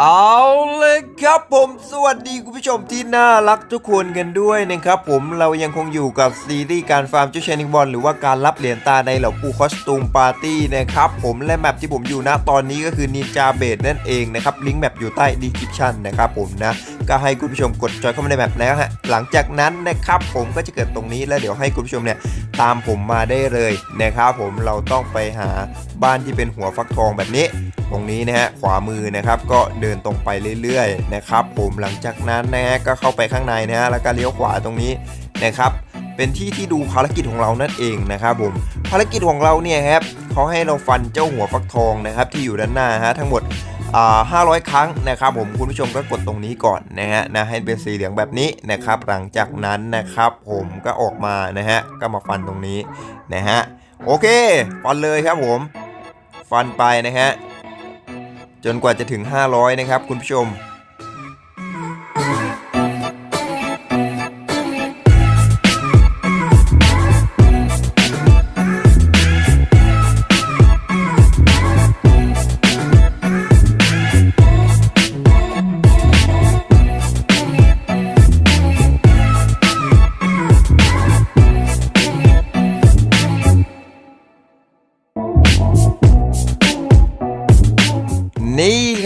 เอาเลยครับผมสวัสดีคุณผู้ชมที่น่ารักทุกคนกันด้วยนะครับผมเรายังคงอยู่กับซีรีส์การฟาร์มเจ้าชายนิกบอลหรือว่าการรับเหรียญตาในเหล่าปูคอสตูมปาร์ตี้นะครับผมและแมปที่ผมอยู่นะตอนนี้ก็คือนินจาเบดนั่นเองนะครับลิงก์แมปอยู่ใต้ดีคริปชันนะครับผมนะก็ให้คุณผู้ชมกดจอยเข้ามาในแมปแล้วฮะหลังจากนั้นนะครับผมก็จะเกิดตรงนี้แล้วเดี๋ยวให้คุณผู้ชมเนี่ย ตามผมมาได้เลยนะครับผมเราต้องไปหาบ้านที่เป็นหัวฟักทองแบบนี้ ตรงนี้นะฮะขวามือนะครับก็เดินตรงไปเรื่อยๆนะครับผมหลังจากนั้นนะฮะก็เข้าไปข้างในนะฮะแล้วก็เลี้ยวขวาตรงนี้นะครับเป็นที่ที่ดูภารกิจของเรานั่นเองนะครับผมภารกิจของเราเนี่ยครับเขาให้เราฟันเจ้าหัวฟักทองนะครับที่อยู่ด้านหน้าฮะทั้งหมด 500 ครั้งนะครับผมคุณผู้ชมก็กดตรงนี้ก่อนนะฮะนะให้เป็นสีเหลืองแบบนี้นะครับหลังจากนั้นนะครับผมก็ออกมานะฮะก็มาฟันตรงนี้นะฮะโอเคฟันเลยครับผม ฟันไปนะฮะจนกว่าจะถึง 500 นะครับคุณผู้ชม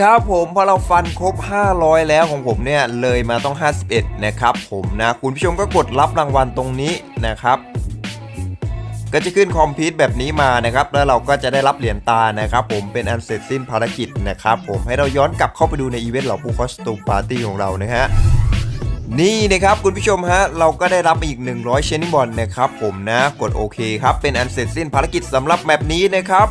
ครับผมพอเราฟันครบ 500 แล้วของผมเนี่ยเลยมาต้อง 51 นะครับผมนะคุณผู้ชมก็กดรับรางวัลตรงนี้นะครับ ก็จะขึ้นคอมพิวต์แบบนี้มานะครับ แล้วเราก็จะได้รับเหรียญตานะครับ ผมเป็นอันเสร็จสิ้นภารกิจนะครับผมให้เราย้อนกลับเข้าไปดูในอีเวนต์เหล่าผู้คอสตูมปาร์ตี้ของเรานะฮะนี่นะครับคุณผู้ชมฮะเราก็ได้รับอีก 100 เชนนิบอลนะครับผมนะกดโอเคครับเป็นอันเสร็จสิ้นภารกิจสำหรับแมปนี้นะครับ